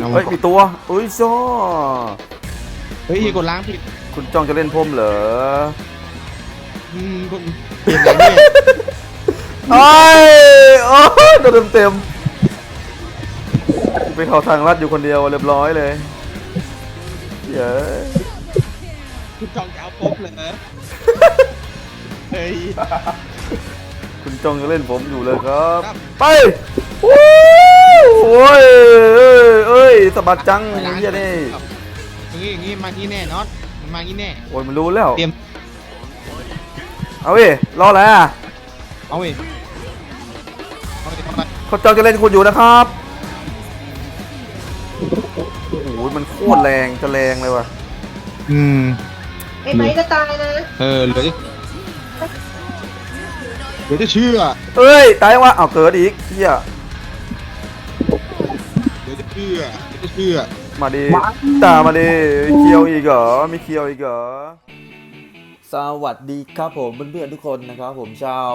เอาเฮ้ยมีตัวเอ้ยซ้อเฮ้ยกดล้างผิดคุณจ้องจะเล่นผมเหรออืมกดเปลี่ยนอะไรเนี่ยไอ้ยโอ้ยโดนเต็มเต็มๆไปเข้าทางลัดอยู่คนเดียวเรียบร้อยเลยเย้ยคุณจองจะเอาปุ๊บเลยนะเฮ้ยคุณจ้องจะเล่นผมอยู่เลยครับครับไปวู้ โอ้ยเอ้ยเอ้ยสะบัดจังไปล้างเฮียนี่อย่างงี้อย่างงี้มาที่แน่น็อตมันมาที่แน่ โอ้ยมันรู้แล้ว เตรียม เอาเว้ยรอแล้วเอาเว้ยเอาไปเอาไปเขาจ้องจะเล่นคุณอยู่นะครับโอ้โหมันโคตรแรงจะแรงเลยว่ะอืม ไอ้ไม้จะตายนะเออเหลือจะเหลือจะเชื่อเอ้ยตายว่ะเอาเกิดอีกเฮียเหลือจะเชื่อเหลือจะเชื่อมาดิตามมาดิเคียวอีกเหรอมีเคียวอีกเหรอสวัสดีครับผมเพื่อนๆทุกคนนะครับผมชาว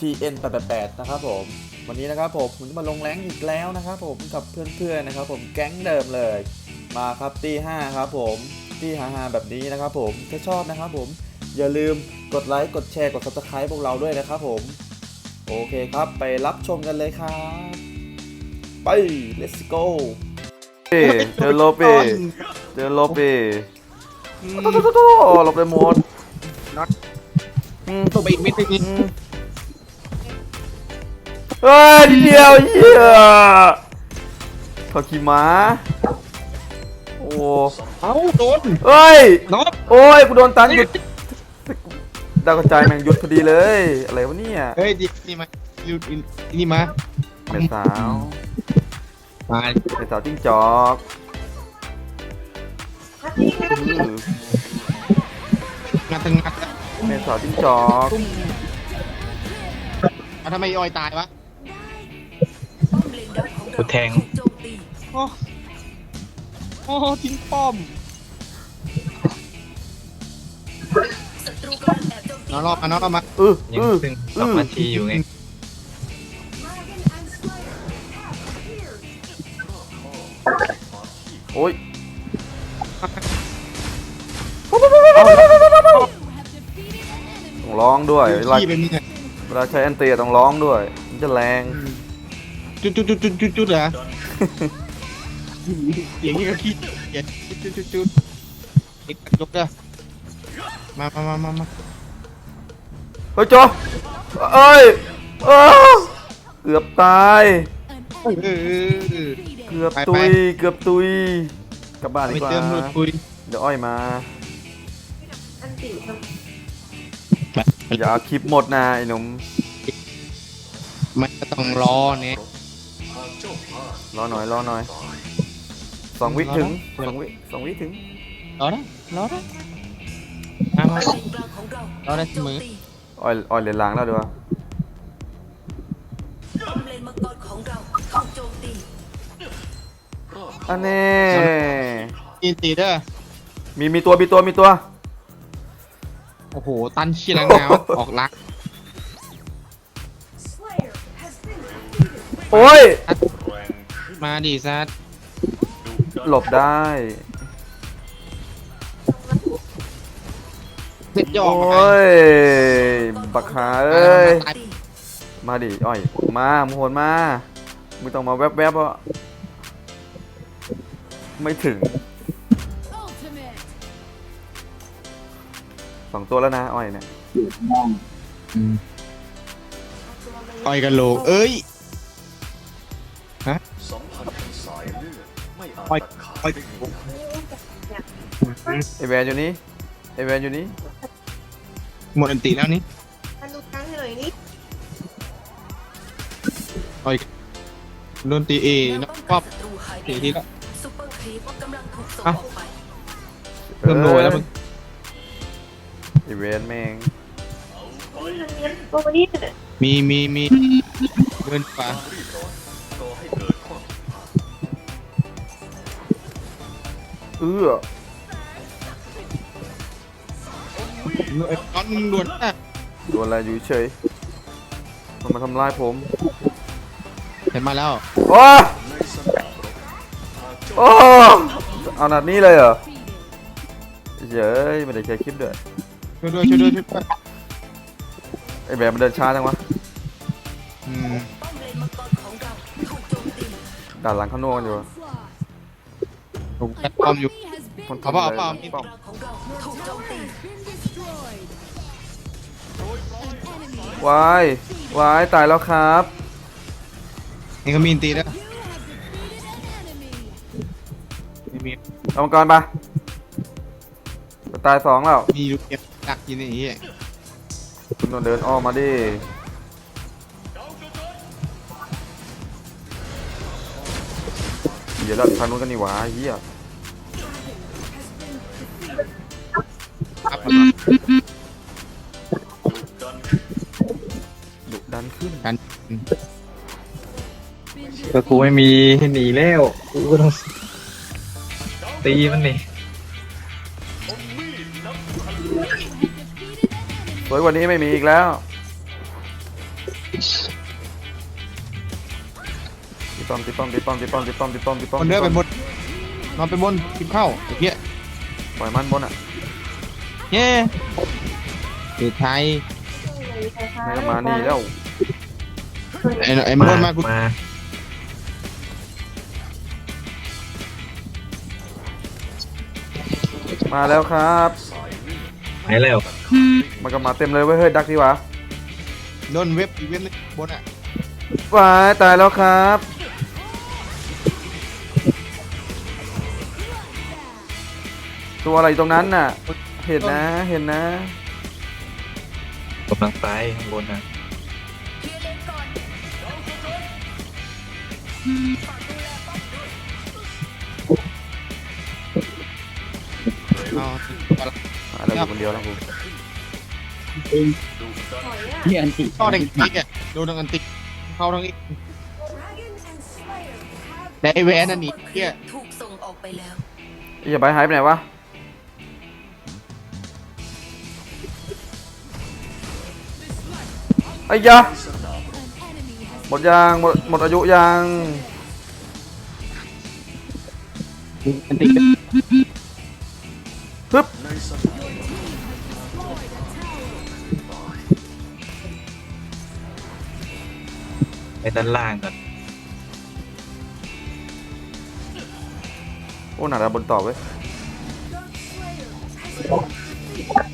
TN888 นะครับผมวันนี้นะครับผมผมจะมาลงแรงอีกแล้วนะครับผมกับเพื่อนๆนะครับผมแก๊งเดิมเลย มาครับตี5ครับผมตีฮาๆแบบนี้นะครับผมถ้าชอบนะครับผมอย่าลืมกดไลค์กดแชร์กด subscribe พวกเราด้วยนะครับผมโอเคครับไปรับชมกันเลยครับ ไป let's go เจอโลเปเจอโลเปอืมโตโตโตโตหลบได้หมดน็อตอืมตัวไปอีกเม็ดหนึงอืมเฮ้ยนิดเดียวเหี้ยขอขี่ม้าโอ้เอ้าโดนเฮ้ยน็อตโอ้ยกูโดนตันหยุดดาวกระจายแม่งหยุดพอดีเลยอะไรวะเนี่ยเฮ้ยดินี่มาดินี่มาเป็นสาว มาเป็นสาวจิ้งจอกทักนี้นะอื้องัดตึงงัดเป็นสาวจิ้งจอกเอาทำไมออยตายวะกูแทง โอ้โอ้ทิ้งป้อมน้องรอบมาน้องรอบมาอื้อยังอื้อเพิ่งสองนาทีอยู่ไง โอ้ยต้องร้องด้วยเวลาขี้เป็นนี่ไงเวลาใช้แอนเตียต้องร้องด้วย มันจะแรงจุดจุดจุดจุดจุดจุดเหรอเสียงนี่ก็ขี้เสียงจุดจุดจุดจุดเอ็กยกเด้อมามามามามาเฮ้ยโจเอ้ยเอ้าเกือบตาย เออเออเกือบไปตุไปยเกือบตุย กลับบ้านดีไม่กว่า เติมรถคุยเดี๋ยวอ้อยมา อันติทอย่าเอาคลิปหมดนะไอ้หนุ่มมันก็ต้องรอเนี่ยรอหน่อย รอหน่อย สองวิรอนะถึงสองวิสองวิถึง รอได้รอได้มามา รอได้เสมออ้อย อ้อยเหรียญล้างแล้วดีกว่า อันนี้อินตีเด้อมีมีตัวมีตัวมีตัวโอ้โห ตันเชี่ยแรงงาวะออกลักโอ้ย มาดิซัดหลบได้เสร็จยอโอกมา้ยบักหาเอ้ยตายมาดิอ้อย มามึงโหนมา มึงต้องมาแวบๆอะ ไม่ถึง สองตัวแล้วนะ อ้อยเนี่ยต่อยกันโหลกเอ้ยฮะต่อยต่อยไอแวนอยู่นี่ไอแวนอยู่นี่หมดอันตีแล้วนี่ำทันดูกลางให้หน่อยนี่ต่อยโดนตีเอน้องป๊อปศัตรูหายไปตีทีละซุปเปอ ร์ครีปกำลังถูกส่งอะออกไปเริ่มโรยแล้วมึงไอแวนแม่งนี่มันเลี้ยงตัวนี้เนี่ยมีมีมีเดินป่าเอื้อไอ้ก้อนมึงด่วนนะโดนอะไรอยู่เฉยมันมาทำร้ายผมเห็นมาแล้ว โอ้ โอ้เอานัดนี้เลยเหรอเย้ยไม่ได้แชร์คลิปด้วยช่วยด้วยช่วยด้วยช่วยด้วยไอ้แบบมันเดินช้าจังวะอืมป้อมเลนมังกรของเราถูกโจมตีด่านหลังข้างนอกกันอยู่วะถูกแอดป้อมอยู่มันเอาเปล่าเอาเปล่าทำะไรป้อมของเราถูกโจมตีวายวายตายแล้วครับ นี่ก็มีนตีแล้ว เอามังกรปะจะตายสองแล้วมีลูกเก็บดักยินอย่างงี้คุณต้องเดินอ้อมมาดิ เดี๋ยวเราทางนู้นกันนี่หวาเฮียครับมาดุดันขึ้นกันก็กูไม่มีให้หนีแล้วกูก็ต้อง ตีมันนี่สวยกว่านี้ไม่มีอีกแล้วตีป้อมตีป้อมตีป้อมตีป้อมตีป้อมตีป้อมตีป้อมคนเดินไปบนนอนไปบนกินข้าวไอ้เหี้ยปล่อยมันบนอะเย้เด็ดไทยไม่ต้องมานี่แล้วไอ้ไอ้มันมากูมา มาแล้วครับ ไปแล้วมันก็มาเต็มเลยเว้ยเฮ้ยดักดีวะโดนเว็บอีเวนต์บนอะวายตายแล้วครับ ตัวอะไรอยู่ตรงนั้นน่ะ เห็นนะเห็นนะกำลังไปข้างบนนะ อะเราอยู่คนเดียวแล้วกูเนี่ยอันติเข้าทางอีกอะโดนทางอันติเข้าทางอีกแต่ไอ้แวนอันนี้เหี้ยถูกส่งออกไปแล้วไอ้อย่าไปหายไปไหนวะไอ้ยะหมดยางหมดหมดอายุยางอันติฮึบ ด้านล่างก่อนโอ้หนาดาบนต่อเว้ย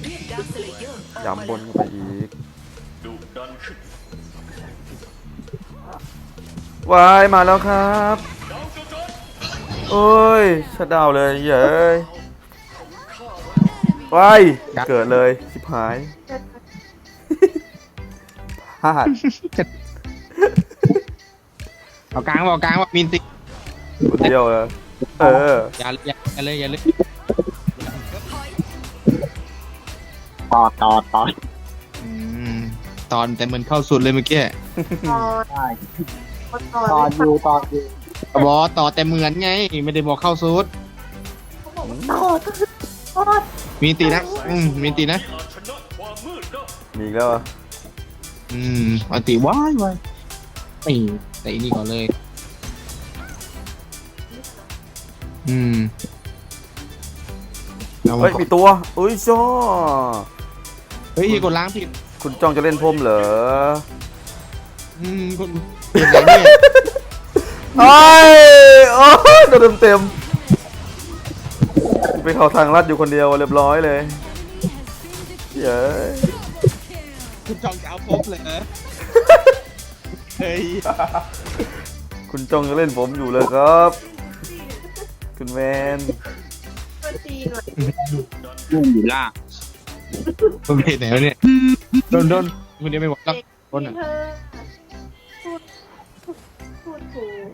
เรียกดาร์คสเลเยอร์ออกย้ำบนเข้าไปอีกวายมาแล้วครับโอ้ยชัดดาวน์เลยเย้ยวายเกิดเลยชิบหายพลาด เอากลางบอกกลางว่ามีนติคนเดียวเลยเอออย่าอย่าอย่าเลยอย่าเลยต่อต่อต่ออืมตอนแต่เหมือนเข้าสุดเลยเมื่อกี้ตอนได้ตอนต่ออยู่ต่ออยู่บอกต่อแต่เหมือนไง ไม่ได้บอกเข้าสุดต่อก็คือตอนมีนตีนะอืมมีนตีนะมีอีกแล้วเหรออืมอันติว้ายว้ายตี แต่อีนี่ก่อนเลย อืมเอาเฮ้ยมีตัวอุ้ยจ้อเฮ้ยกดล้างผิด คุณจ้องจะเล่นพรมเหรออืมกดเปลี่ยนอะไรเนี่ยไอ้ยโอ้ยโดนเต็มเต็มๆไปเข้าทางลัดอยู่คนเดียวเรียบร้อยเลยเย้ยคุณจองจะเอาพบเลยเหรอเฮ้ยคุณจ้องจะเล่นผมอยู่เลยครับ คุณแมนมันตีหน่อยยุ่งอยู่ล่างคุณเพจไหนวะเนี่ยโดนโดนคุณเดียวไม่บอกแล้วเด็กคนที่อะเธอพูดพูดถูก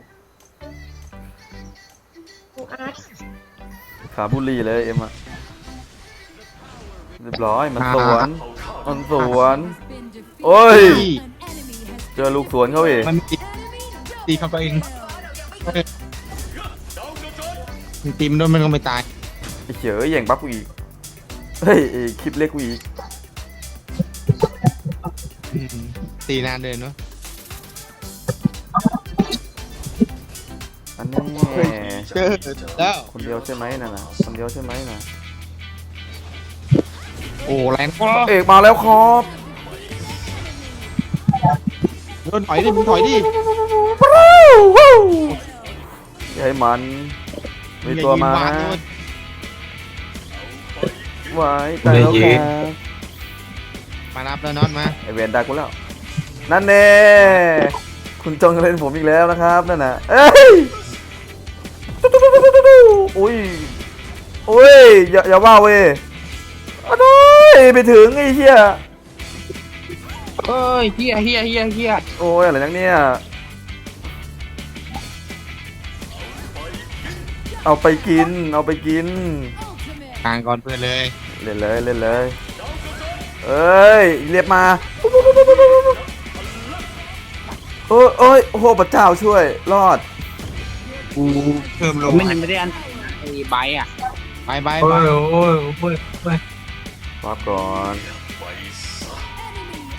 กูอาร์ตขาบุหรีเลยเอ็มอะเรียบร้อยมันสวน มันสวน โอ้ยที่ เจอลูกสวนเขาอีกมันตีตีเข้าไปเองมันตีมันโดนมันก็ไม่ตายไอ้เจ๋อแย่งบัฟกูอีก เฮ้ยไอ้คลิปเล็กกูอีก อืมตีนานเลยเนาะอันแน่เจอแล้ว คนเดียวใช่ไหมน่ะนะคนเดียวใช่ไหมน่ะ โอ้แรงกว่าเอกมาแล้วครับ โดนถอยดิมึงถอยดิอย่าให้มัน มีตัวมาอย่นะยืนวงโน่นไว้ตายแล้วครับมารับแล้วนอนมาไอเวนดักกูแล้ว นั่นแน่คุณจงเล่นผมอีกแล้วนะครับนั่นน่ะเอ้ยอุ้ยอุ้ยอย่าอย่าว่าเว้ยอ้าวไปถึงไอ้เหี้ย เอ้ยเฮียเฮียเฮียเฮียโอ้ยอะไรนักเนี่ย เอาไปกิน เอาไปกิน กลางก่อนเพื่อนเลย เล่นเลยเล่นเลย เอ้ยเรียบมาเอ้ยเอ้ยโอ้โหพระเจ้าช่วยรอด กูเพิ่มลงไม่ไม่ได้อันไอ้ใบอะ ไปไปโอ้ไปยโอ้ยโอ้ยโอ้ยรอดก่อน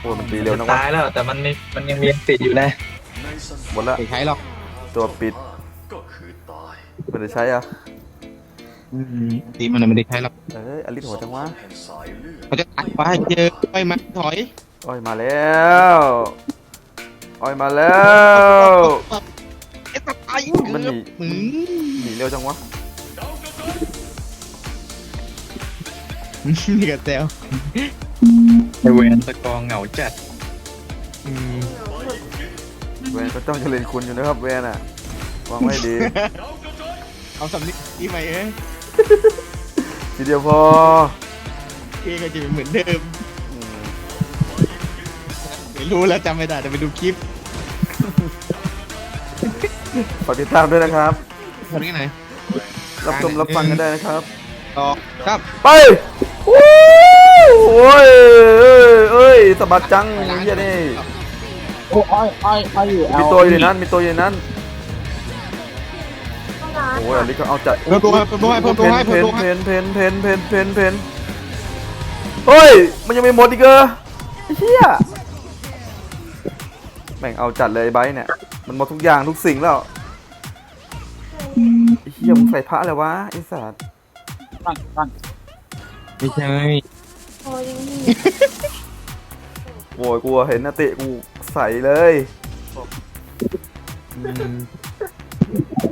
โอ้ยมันตีเร็วนะวะตายแล้วแต่มันนี่มันยังเรียนติดอยู่นะ หมดละไม่ใช้หรอกตัวปิดไม่ได้ใช้อะตีมันไม่ได้ใช้หรอกเอ้ยอลิสหัวจังวะเขาจะตัดไปเจอไปมาถอยอ้อยมาแล้วอ้อยมาแล้วเอ๊ะตัดไปมันหนีมึงหนีเร็วจังวะนี่กับแซว ไอเวนตะกองเหงาจัดอืมแวนก็จ้องจะเล่นคุณอยู่นะครับแวนอะวางไว้ดี เอาสำนึกที่ใหม่เอ้ยทีเดียวพอเอ้ก็จะเป็นเหมือนเดิมอืมไม่รู้แล้วจำไม่ได้แต่ไปดูคลิปฝากติดตามด้วยนะครับทำยังไงรับชมรับฟังกันได้นะครับ ต่อครับ ไปโอ้ยโอ้ยเอ้ยเอ้ยสะบัดจังไอ้เหี้ยนี่โอ้ยอ้อยอ้อยอ้อยอยู่มีตัวอยู่ในนั้นมีตัวอยู่ในนั้นโอ้ยอลิสก็เอาจัดเพิ่มตัวให้เพิ่มตัวให้เพิ่มตัวให้เพเพิ่มนตัวเพให้นเพนเพนเพนเพนเพนเฮ้ยมันยังไม่หมดอีกเหรอไอ้เหี้ยแม่งเอาจัดเลยไอ้ไบร์ทเนี่ยมันหมดทุกอย่างทุกสิ่งแล้วไอ้เหี้ยมึงใส่พระอะไรวะไอ้สัตว์ ตั้งตั้งไม่ใช่ โอ้ยยังมีโวยกูเห็นนะเตะกูใส่เลยอืม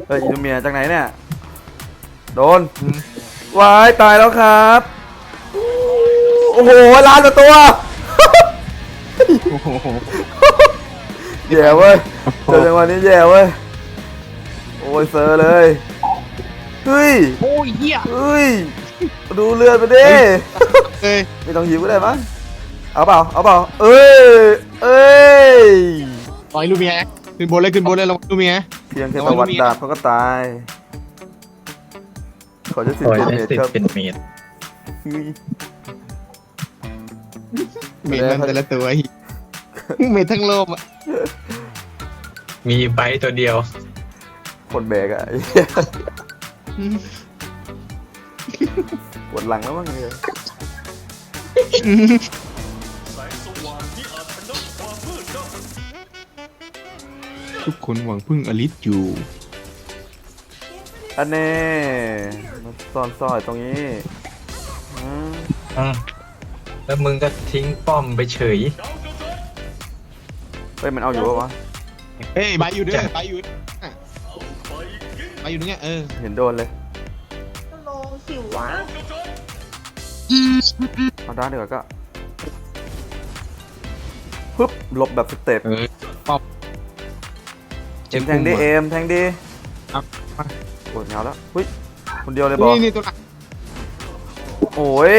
เฮ้ยอินูเมียจากไหนเนี่ย โดนวายตายแล้วครับ โอ้โหล้านกว่าตัว โอ้โหแย่เว้ยเจอจังหวะนี้แย่เว้ย โอ้ยเซอร์เลย เฮ้ย โอ้ยเฮียเฮ้ย ดูเลือดไปดิเอ้ยไม่ต้องหิวก็ได้มั้งเอาเปล่าเอาเปล่าเอ้ยเอ้ยต่อยลูกเมียขึ้นบนเลยขึ้นบนเลยลงลูกเมียเพียงแค่ตะวัดดาบเขาก็ตายขอจะสิบปล่อยเจ็ดได้เมตรสิบครับเป็นเมตรเฮ้ยเมนมันแต่ละตัวอีกเมนทั้งโลกอะมีใบตัวเดียวคนแบกอะไอ้เหี้ยป วดหลังแล้วมั้งเนี่ยทุกคนหวังพึ่งอลิสอยู่ อันนี้มาซ่อนซ่อยตรงนี้อืมอืมแล้วมึงก็ทิ้งป้อมไปเฉยเฮ้ยมันเอาอยู่ปะวะ เฮ้ยใบอยู่ด้วยใบอยู่อะใบอยู่ตรงเนี้ยเออ เห็นโดนเลย เอาด้านเดียวาก็ปึ๊บหลบแบบสเต็ปเออป๊อปเอ็มแทงดีเอ็มแทงดีครับมาปวดเงาแล้วเฮ้ยคนเดียวเลยบอกนี่นี่ตัวหลักโอ้ย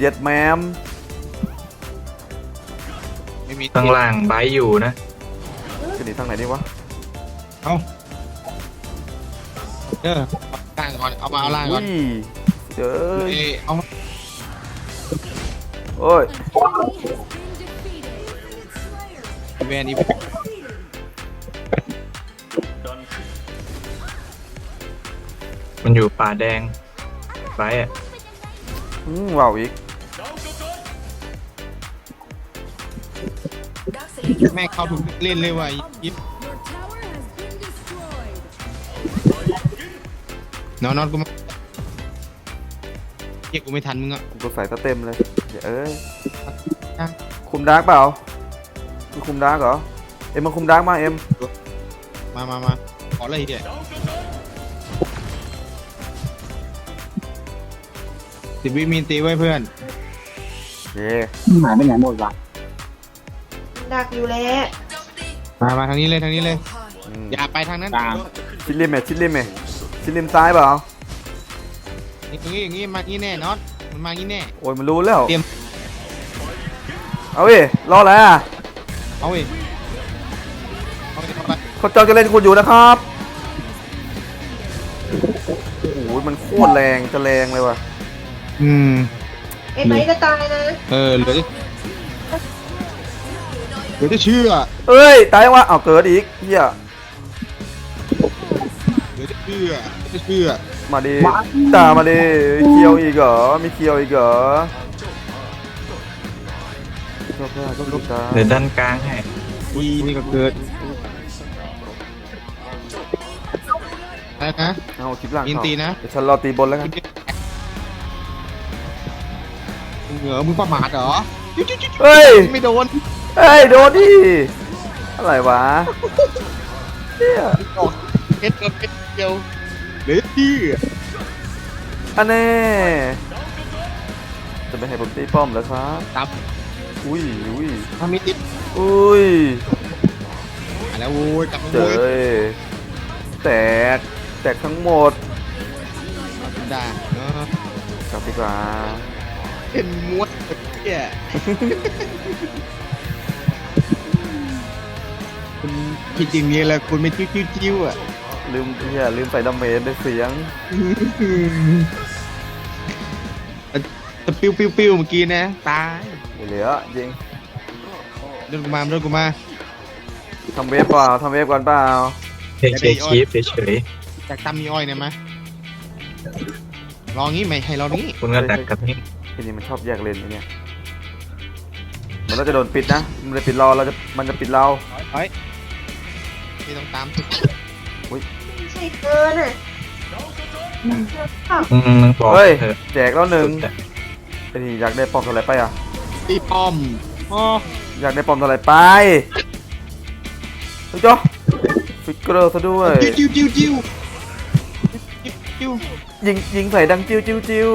เย็ดแมมไม่มีข้างล่างใบอยู่นะจะหนีทางไหนดีวะเอาเออเอาล่างก่อนเอามาเอาล่างก่อุ้อนยเจ้เอ้ยยเอามา โอ้ยอีเวนต์อีเวนต์มันอยู่ป่าแดงใบอะอืมว้าวอีกดักสเลเยอร์แม่งเข้าทุกเล่นเลยว่ะยิบนอนนอนกูมาเฮียกูไม่ทันมึงอะกูใส่ตะเต็มเลย เดี๋ยวเอ้ยอะคุมดาร์กเปล่ามึงคุมดาร์กเหรอ เอ็มมาคุมดาร์กมาเอ็ม มามามาขอเลยเฮียสิบวิมีนตีไว้เพื่อน เย่หายไปไหนหมดวะดักอยู่แล้วมามาทางนี้เลยทางนี้เลย อืมอย่าไปทางนั้นตาม ชิดริมไหมชิดริมไหมชิดริมซ้ายเปล่าอย่างนี้อย่างนี้มางี้แน่น็อต มันมางี้แน่ โอ้ยมันรู้แล้ว เตรียม เอาดิรอแล้วอะเอาเว้ยเอาไปเอาไปเขาจองจะเล่นคุณอยู่นะครับโอ้โหมันโคตรแรงจะแรงเลยว่ะอืม ไอ้ไม้จะตายนะเออเหลือเหลือจะเชื่อเอ้ยตายยังวะเอาวเกิดอีกเฮียเหลือจะเชื่อเหลือจะเชื่อ มาดิตามมาดิเคียวอีกเหรอมีเคียวอีกเหรอก็เพื่อก็ลูกตาเดี๋ยวด้านกลางให้อุ้ยนี่ก็เกิดอะไรนะเอาคลิปหลังยินตีนะเดี๋ยวฉันรอตีบนแล้วกันเหงอมึงประมาทเหรอเฮ้ยไม่โดนเฮ้ยโดนดิอะไรวะเนี่ยเอ็ดโดนเอ็ดเดียว เหลือเชื่ออันแน่ จะไม่ให้ผมตีป้อมแล้วครับตามอุ้ยอุ้ยทำไม่ติดอุ้ยอะแล้วโว้ยกลับมาเจโว้ยยแตก แตกทั้งหมด ด่าเนาะกลับดีกว่า เป็นม้วนเนี่ยคุณคิดอย่างนี้แหละคุณไม่จิ้วจิ้วจิ้วอะ ลืมเฮียลืมใส่ดาเมจในเสียง แต่ปิ้วปิ้วปิ้วเมื่อกี้นะ ตายไม่เหลือจริงเดินกูมาเดินกูมา ทำเวฟเปล่าทำเวฟก่อนเปล่าเฉยเฉยๆคลิปเฉยจากตำมีอ้อยเนี่ยไหมลองงี้ไหมให้ลองงี้ๆคุณก็ดักกับนี่ทีนี้มันชอบแยกเลนไอ้เนี่ยมันก็จะโดนปิดนะ มันจะปิดเราเราจะมันจะปิดเราเฮ้ยไม่ต้องตาม ไม่ใช่เกินอะอืมบอกเฮ้ยเถอะแจกแล้วหนึ่งสุดอะไอ้นี่อยากได้ปอมเท่าไหร่ไปอะ ตีป้อมอ๋ออยากได้ปอมเท่าไหร่ไปเฮ้ยจ้ะฟิกเกอร์ซะด้วยจิ้วจิ้วจิ้วจิ้วจิ้วยิงยิงใส่ดังจิ้วจิ้วจิ้ว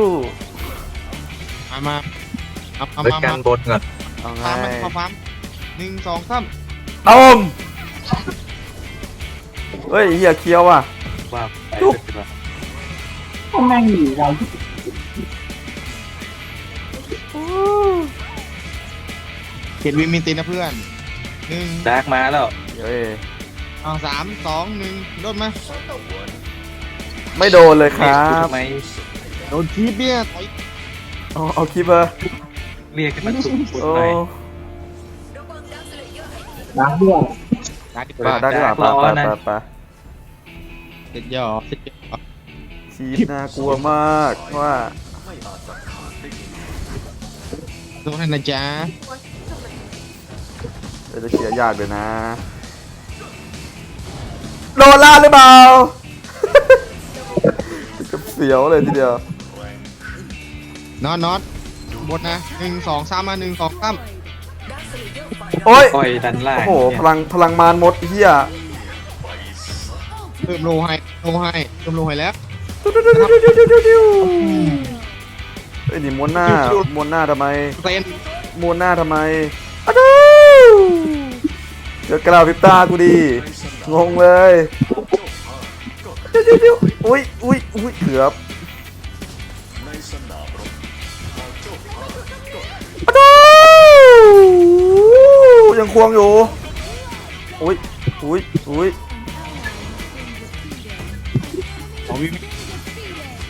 มามาเอาเอาเลิกมาการมาบนก่อนเอาไงฟาร์มมันเข้าฟาร์มหนึ่งสองสามต้ม เฮ้ยเฮียเคียวอะ ว่าจุ๊บแม่งหนีเราเขียนวินมินตีนะเพื่อนหนึ่งดาร์กมาแล้วเฮ้ยเอาสามสองหนึ่งโดนไหมไม่โดนเลยครับทำไมโดนคีบเนี่ยต่อยเอาเอาคลิปเออเรียกให้มันสุดสุดโอ้หน่อยล้างเพื่อนตายดีกไปว่า ได้ดีกว่าไปไปไปไปเสร็จยอเสร็จยอชีพน่ากลัวมากว่าโดนให้นะจ๊ะเดี๋ยวจะเชียร์ยากเลยนะ โดนล่าดหรือเปล่า กับเสียวเลยทีเดียว น็อตน็อตบนนะหนึ่งสองสามมาหนึ่งสองสามโอ้ยปล่อยดันล่างโอ้โห พลังพลังมารหมดเฮียเพิ่มโลให้โลให้เพิ่มลให้แล้วไอ้ยนี่ม้วนหน้าม้วนหน้าทำไมเซนม้วนหน้าทำไมอะดูเดี๋ยวกล่าวพริบตากูดีงงเลยเดี๋ยวเดี๋ยวเดี๋ยวอุ้ยอุ้ยอุ้ยเกือบอะดูยังควงอยู่อุ้ยอุ้ยอุ้ย ของวินไ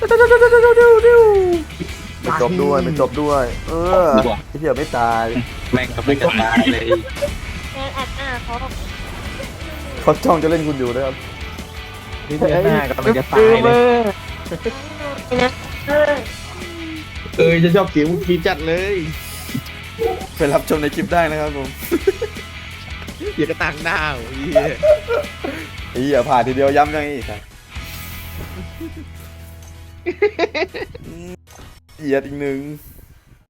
ม่จบด้วยไม่จบด้วย เออไอ้เหี้ยไม่ตายแม่งกับไม่กระตายเลยแอนอัดหน้าเขาเขาจ้องจะเล่นคุณอยู่นะครับนี่เดือนหน้ากับมันจะตายเลยนะเออเออจะชอบเสียงมึงคีจัดเลยไปรับชมในคลิปได้นะครับผมอย่ากระตังหน้าโอ้ยไอ้เหี้ยผ่านทีเดียวย้ำยังอีกครับ เหยียดอีกหนึ่ง